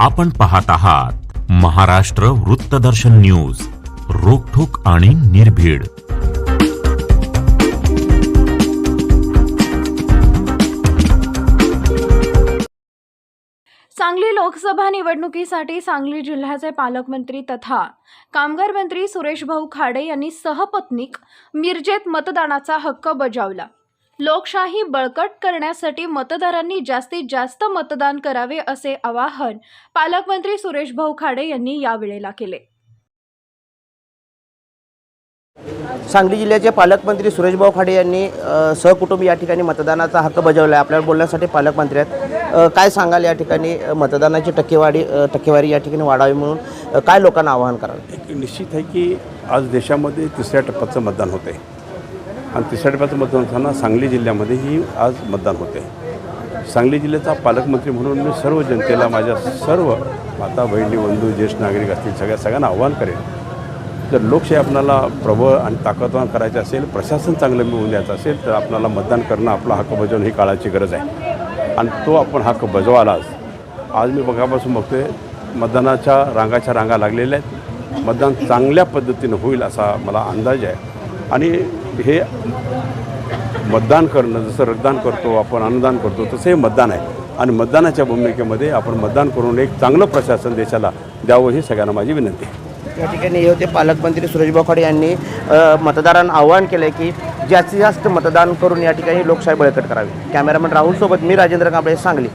आपण पाहत आहात महाराष्ट्र वृत्तदर्शन न्यूज रोखोक आणि निर्भीड. सांगली लोकसभा निवडणुकीसाठी सांगली जिल्ह्याचे पालकमंत्री तथा कामगार मंत्री सुरेश भाऊ खाडे यांनी सहपत्नीक मिरजेत मतदानाचा हक्क बजावला. लोकशाही बळकट करण्यासाठी मतदारांनी जास्तीत जास्त मतदान करावे असे आवाहन पालकमंत्री सुरेश भाऊ खाडे यांनी यावेळेला केले. सांगली जिल्ह्याचे पालकमंत्री सुरेशभाऊ खाडे यांनी सहकुटुंब या ठिकाणी मतदानाचा हक्क बजावला आहे. आपल्याला बोलण्यासाठी पालकमंत्री आहेत. काय सांगाल या ठिकाणी? मतदानाची टक्केवारी टक्केवारी या ठिकाणी वाढावी म्हणून काय लोकांना आवाहन कराल? एक निश्चित आहे की आज देशामध्ये तिसऱ्या टप्प्याचं मतदान होतं आहे आणि तिसऱ्या टप्प्याचं मतदान होताना सांगली जिल्ह्यामध्येही आज मतदान होते सांगली जिल्ह्याचा पालकमंत्री म्हणून मी सर्व जनतेला माझ्या सर्व माता बहिणी बंधू ज्येष्ठ नागरिक असतील सगळ्या सगळ्यांना आव्हान करेन. जर लोकशाही आपणाला प्रबळ आणि ताकदवान करायचं असेल प्रशासन चांगलं मिळवून द्यायचं असेल तर आपणाला मतदान करणं आपला हक्क बजावणं ही काळाची गरज आहे. आणि तो आपण हक्क बजवालाच आज मी बघापासून बघतोय मतदानाच्या रांगाच्या रांगा लागलेल्या आहेत. मतदान चांगल्या पद्धतीनं होईल असा मला अंदाज आहे. आणि हे मतदान करणं जसं रक्तदान करतो आपण अन्नदान करतो तसं हे मतदान आहे. आणि मतदानाच्या भूमिकेमध्ये आपण मतदान करून एक चांगलं प्रशासन देशाला द्यावं ही सगळ्यांना माझी विनंती आहे. या ठिकाणी हे होते पालकमंत्री सुरेश बोखाडे यांनी मतदारांना आवाहन केलं आहे की जास्तीत जास्त मतदान करून या ठिकाणी लोकशाही बळकट करावी. कॅमेरामन राहुल सोबत मी राजेंद्र कांबळे सांगली.